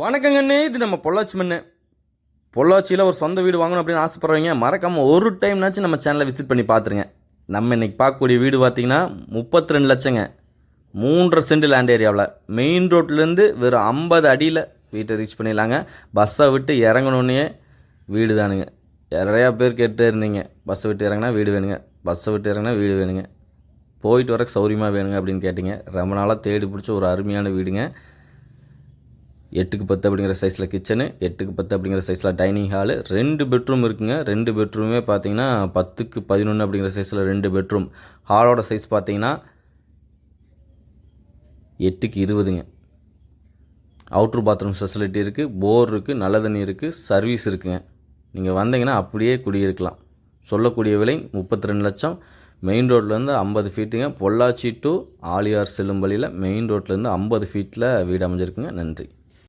வணக்கங்கண்ணே இது நம்ம பொள்ளாச்சி மண்ணு. பொள்ளாச்சியில் ஒரு சொந்த வீடு வாங்கணும் அப்படின்னு ஆசைப்பட்றவங்க மறக்காமல் ஒரு டைம்னாச்சும் நம்ம சேனலை விசிட் பண்ணி பார்த்துருங்க நம்ம இன்னைக்கு பார்க்கக்கூடிய வீடு பார்த்தீங்கன்னா முப்பத்தி ரெண்டு லட்சங்க. மூன்றரை சென்ட் லேண்ட் ஏரியாவில் மெயின் ரோட்லேருந்து வெறும் ஐம்பது அடியில் வீட்டை ரீச் பண்ணிடலாங்க. பஸ்ஸை விட்டு இறங்கணுன்னே வீடு தானுங்க. நிறையா பேர் கேட்டே இருந்தீங்க. பஸ்ஸை விட்டு இறங்கினா வீடு வேணுங்க. பஸ்ஸை விட்டு இறங்கினா வீடு வேணுங்க. போயிட்டு வர சௌரியமாக வேணுங்க அப்படின்னு கேட்டிங்க. ரொம்ப நாளாக தேடி பிடிச்ச ஒரு அருமையான வீடுங்க. எட்டுக்கு பத்து அப்படிங்கிற சைஸில் கிச்சனு எட்டுக்கு பத்து அப்படிங்கிற சைஸில் டைனிங் ஹாலு ரெண்டு பெட்ரூம் இருக்குங்க. ரெண்டு பெட்ரூமே பார்த்தீங்கன்னா பத்துக்கு பதினொன்று அப்படிங்கிற சைஸில் ரெண்டு பெட்ரூம் ஹாலோட சைஸ் பார்த்தீங்கன்னா எட்டுக்கு இருபதுங்க. அவுட்ரு பாத்ரூம் ஃபெசிலிட்டி இருக்குது போர் இருக்குது நல்ல தண்ணி இருக்குது சர்வீஸ் இருக்குங்க. நீங்கள் வந்தீங்கன்னா அப்படியே குடியிருக்கலாம். சொல்லக்கூடிய விலை முப்பத்தி ரெண்டு லட்சம் மெயின் ரோட்லேருந்து ஐம்பது ஃபீட்டுங்க பொள்ளாச்சி டு ஆலியார் செல்லும் வழியில் மெயின் ரோட்லேருந்து ஐம்பது ஃபீட்டில் வீடு அமைஞ்சிருக்குங்க. நன்றி.